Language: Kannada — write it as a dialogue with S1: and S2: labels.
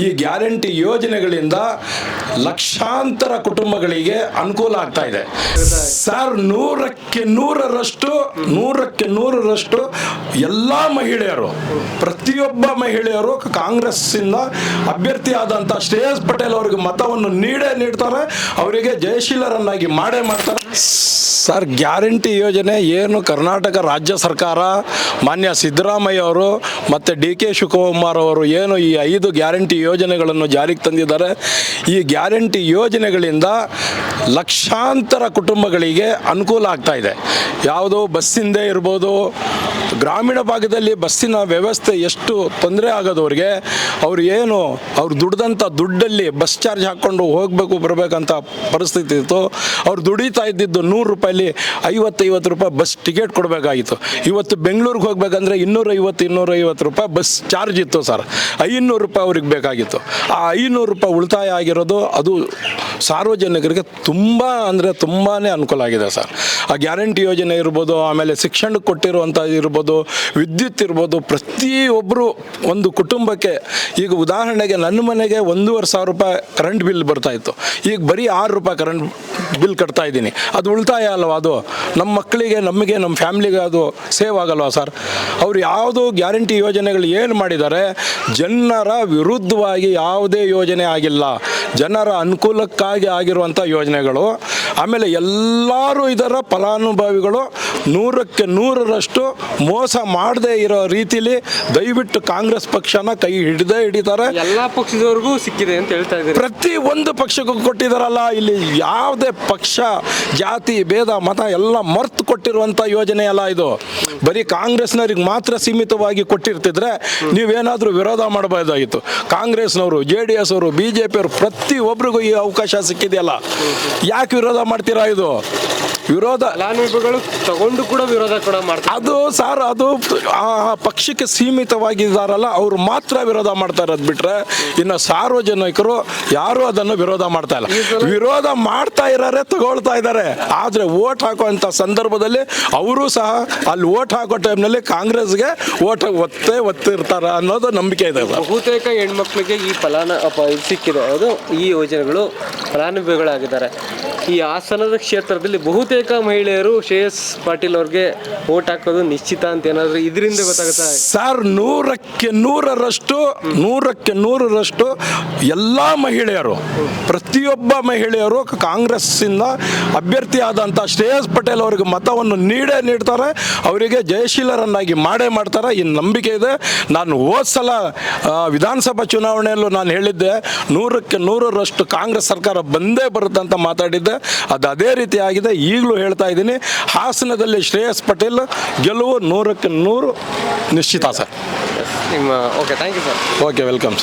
S1: ಈ ಗ್ಯಾರಂಟಿ ಯೋಜನೆಗಳಿಂದ ಲಕ್ಷಾಂತರ ಕುಟುಂಬಗಳಿಗೆ ಅನುಕೂಲ ಆಗ್ತಾ ಇದೆ. ಸರ್, ನೂರಕ್ಕೆ ನೂರರಷ್ಟು ನೂರಕ್ಕೆ ನೂರರಷ್ಟು ಎಲ್ಲ ಮಹಿಳೆಯರು, ಪ್ರತಿಯೊಬ್ಬ ಮಹಿಳೆಯರು ಕಾಂಗ್ರೆಸ್ಸಿಂದ ಅಭ್ಯರ್ಥಿ ಆದಂತಹ ಶ್ರೇಯಸ್ ಪಟೇಲ್ ಅವರಿಗೆ ಮತವನ್ನು ನೀಡೇ ನೀಡ್ತಾರೆ. ಅವರಿಗೆ ಜಯಶೀಲರನ್ನಾಗಿ ಮಾಡೇ ಮಾಡ್ತಾರೆ. ಸರ್, ಗ್ಯಾರಂಟಿ ಯೋಜನೆ ಏನು? ಕರ್ನಾಟಕ ರಾಜ್ಯ ಸರ್ಕಾರ, ಮಾನ್ಯ ಸಿದ್ದರಾಮಯ್ಯ ಅವರು ಮತ್ತು ಡಿ ಕೆ ಶಿವಕುಮಾರ್ ಅವರು ಏನು ಈ ಐದು ಗ್ಯಾರಂಟಿ ಯೋಜನೆಗಳನ್ನು ಜಾರಿಗೆ ತಂದಿದ್ದಾರೆ? ಈ ಗ್ಯಾರಂಟಿ ಯೋಜನೆಗಳಿಂದ ಲಕ್ಷಾಂತರ ಕುಟುಂಬಗಳಿಗೆ ಅನುಕೂಲ ಆಗ್ತಾ ಇದೆ. ಯಾವುದು ಬಸ್ಸಿಂದೇ ಇರ್ಬೋದು, ಗ್ರಾಮೀಣ ಭಾಗದಲ್ಲಿ ಬಸ್ಸಿನ ವ್ಯವಸ್ಥೆ ಎಷ್ಟು ತೊಂದರೆ ಆಗೋದವ್ರಿಗೆ ಅವ್ರು ಏನು ಅವ್ರು ದುಡ್ದಂಥ ದುಡ್ಡಲ್ಲಿ ಬಸ್ ಚಾರ್ಜ್ ಹಾಕ್ಕೊಂಡು ಹೋಗಬೇಕು, ಬರಬೇಕಂತ ಪರಿಸ್ಥಿತಿ ಇತ್ತು. ಅವ್ರು ದುಡಿತಾ ಇದ್ದಿದ್ದು ನೂರು ರೂಪಾಯಲ್ಲಿ ಐವತ್ತೈವತ್ತು ರೂಪಾಯಿ ಬಸ್ ಟಿಕೆಟ್ ಕೊಡಬೇಕಾಗಿತ್ತು. ಇವತ್ತು ಬೆಂಗಳೂರಿಗೆ ಹೋಗ್ಬೇಕಂದ್ರೆ ಇನ್ನೂರೈವತ್ತು ಇನ್ನೂರೈವತ್ತು ರೂಪಾಯಿ ಬಸ್ ಚಾರ್ಜ್ ಇತ್ತು ಸರ್. ಐನೂರು ರೂಪಾಯಿ ಅವ್ರಿಗೆ ಬೇಕಾಗಿತ್ತು. ಆ ಐನೂರು ರೂಪಾಯಿ ಉಳಿತಾಯ ಆಗಿರೋದು ಅದು ಸಾರ್ವಜನಿಕರಿಗೆ ತುಂಬ ಅಂದರೆ ತುಂಬಾ ಅನುಕೂಲ ಆಗಿದೆ ಸರ್. ಆ ಗ್ಯಾರಂಟಿ ಯೋಜನೆ ಇರ್ಬೋದು, ಆಮೇಲೆ ಶಿಕ್ಷಣಕ್ಕೆ ಕೊಟ್ಟಿರುವಂಥ ಇರ್ಬೋದು, ವಿದ್ಯುತ್ ಇರ್ಬೋದು ಪ್ರತಿಯೊಬ್ಬರು ಒಂದು ಕುಟುಂಬಕ್ಕೆ ಈಗ ಉದಾಹರಣೆಗೆ ನನ್ನ ಮನೆಗೆ ಒಂದೂವರೆ ಸಾವಿರ ರೂಪಾಯಿ ಕರೆಂಟ್ ಬಿಲ್ ಬರ್ತಾ ಇತ್ತು. ಈಗ ಬರೀ ಆರು ರೂಪಾಯಿ ಕರೆಂಟ್ ಬಿಲ್ ಕಟ್ತಾ ಇದ್ದೀನಿ. ಅದು ಉಳಿತಾಯ ಅಲ್ವಾ ಅದು? ನಮ್ಮ ಮಕ್ಕಳಿಗೆ, ನಮಗೆ ನಮ್ಮ ಫ್ಯಾಮ್ಲಿಗೆ ಅದು ಸೇವ್ ಆಗಲ್ವಾ ಸರ್? ಅವ್ರು ಯಾವುದು ಗ್ಯಾರಂಟಿ ಯೋಜನೆಗಳು ಏನು ಮಾಡಿದ್ದಾರೆ, ಜನರ ವಿರುದ್ಧವಾಗಿ ಯಾವುದೇ ಯೋಜನೆ ಆಗಿಲ್ಲ. ಜನರ ಅನುಕೂಲಕ್ಕಾಗಿ ಆಗಿರುವಂಥ ಯೋಜನೆಗಳು ಆಮೇಲೆ ಎಲ್ಲರೂ ಇದರ ಫಲಾನುಭವಿಗಳು ನೂರಕ್ಕೆ ನೂರರಷ್ಟು ಮೋಸ ಮಾಡದೇ ಇರೋ ರೀತಿಲಿ ದಯವಿಟ್ಟು ಕಾಂಗ್ರೆಸ್ ಪಕ್ಷನ ಕೈ ಹಿಡಿದೇ ಹಿಡಿತಾರೆ.
S2: ಎಲ್ಲಾ ಪಕ್ಷದವರೆಗೂ ಸಿಕ್ಕಿದೆ ಅಂತ ಹೇಳ್ತಾ ಇದ್ದಾರೆ.
S1: ಪ್ರತಿ ಒಂದು ಪಕ್ಷಕ್ಕೂ ಕೊಟ್ಟಿದಾರಲ್ಲ ಇಲ್ಲಿ ಯಾವುದೇ ಪಕ್ಷ ಜಾತಿ ಭೇದ ಮತ ಎಲ್ಲ ಮರ್ತು ಕೊಟ್ಟಿರುವಂಥ ಯೋಜನೆ ಅಲ್ಲ ಇದು. ಬರೀ ಕಾಂಗ್ರೆಸ್ನವ್ರಿಗೆ ಮಾತ್ರ ಸೀಮಿತವಾಗಿ ಕೊಟ್ಟಿರ್ತಿದ್ರೆ ನೀವೇನಾದರೂ ವಿರೋಧ ಮಾಡಬಹುದಾಗಿತ್ತು ಕಾಂಗ್ರೆಸ್ನವರು ಜೆ ಡಿ ಎಸ್ ಅವರು ಬಿ ಜೆ ಪಿಯವರು ಪ್ರತಿಯೊಬ್ಬರಿಗೂ ಈ ಅವಕಾಶ ಸಿಕ್ಕಿದೆಯಲ್ಲ. ಯಾಕೆ ವಿರೋಧ ಮಾಡ್ತೀರಾ ಇದು? ವಿರೋಧ
S2: ಫಲಾನುಭವಿಗಳು ತಗೊಂಡು ಕೂಡ ವಿರೋಧ ಕೂಡ ಮಾಡ್ತಾರೆ.
S1: ಅದು ಸರ್ ಅದು ಆ ಪಕ್ಷಕ್ಕೆ ಸೀಮಿತವಾಗಿದ್ದಾರಲ್ಲ ಅವರು ಮಾತ್ರ ವಿರೋಧ ಮಾಡ್ತಾ ಇರೋದು ಬಿಟ್ರೆ ಇನ್ನು ಸಾರ್ವಜನಿಕರು ಯಾರು ಅದನ್ನು ವಿರೋಧ ಮಾಡ್ತಾ ಇಲ್ಲ. ವಿರೋಧ ಮಾಡ್ತಾ ಇರಾರೆ ತಗೊಳ್ತಾ ಇದ್ದಾರೆ. ಆದರೆ ಓಟ್ ಹಾಕುವಂಥ ಸಂದರ್ಭದಲ್ಲಿ ಅವರು ಸಹ ಅಲ್ಲಿ ಓಟ್ ಹಾಕೋ ಟೈಮ್ನಲ್ಲಿ ಕಾಂಗ್ರೆಸ್ಗೆ ಓಟ್ ಒತ್ತೆ ಒತ್ತಿರ್ತಾರ ಅನ್ನೋದು ನಂಬಿಕೆ ಇದೆ
S2: ಬಹುತೇಕ ಹೆಣ್ಮಕ್ಳಿಗೆ ಈ ಫಲಾನ ಸಿಕ್ಕಿದೆ. ಅದು ಈ ಯೋಜನೆಗಳು ಫಲಾನುಭವಿಗಳಾಗಿದ್ದಾರೆ. ಈ ಹಾಸನದ ಕ್ಷೇತ್ರದಲ್ಲಿ ಬಹುತೇಕ ಮಹಿಳೆಯರು ಶ್ರೇಯಸ್ ಪಾಟೀಲ್ ಅವ್ರಿಗೆ ಓಟ್ ಹಾಕೋದು ನಿಶ್ಚಿತ ಅಂತ ಏನಾದ್ರು ಇದರಿಂದ ಗೊತ್ತಾಗುತ್ತಾ?
S1: ಸರ್, ನೂರಕ್ಕೆ ನೂರರಷ್ಟು ನೂರಕ್ಕೆ ನೂರರಷ್ಟು ಎಲ್ಲ ಮಹಿಳೆಯರು, ಪ್ರತಿಯೊಬ್ಬ ಮಹಿಳೆಯರು ಕಾಂಗ್ರೆಸ್ಸಿಂದ ಅಭ್ಯರ್ಥಿ ಆದಂಥ ಶ್ರೇಯಸ್ ಪಟೇಲ್ ಅವರಿಗೆ ಮತವನ್ನು ನೀಡೇ ನೀಡ್ತಾರೆ. ಅವರಿಗೆ ಜಯಶೀಲರನ್ನಾಗಿ ಮಾಡೇ ಮಾಡ್ತಾರೆ. ಈ ನಂಬಿಕೆ ಇದೆ. ನಾನು ಹೋದ ಸಲ ವಿಧಾನಸಭಾ ಚುನಾವಣೆಯಲ್ಲೂ ನಾನು ಹೇಳಿದ್ದೆ, ನೂರಕ್ಕೆ ನೂರರಷ್ಟು ಕಾಂಗ್ರೆಸ್ ಸರ್ಕಾರ ಬಂದೇ ಬರುತ್ತೆ ಅಂತ ಮಾತಾಡಿದ್ದೆ. ಅದು ಅದೇ ರೀತಿ ಆಗಿದೆ. ಈಗಲೂ ಹೇಳ್ತಾ ಇದ್ದೀನಿ ಹಾಸನದಲ್ಲಿ ಶ್ರೇಯಸ್ ಪಟೇಲ್ ಗೆಲುವು ನೂರಕ್ಕೆ ನೂರು ನಿಶ್ಚಿತ ಸರ್.
S2: ನಿಮ್ಮ okay thank you sir
S1: okay welcome sir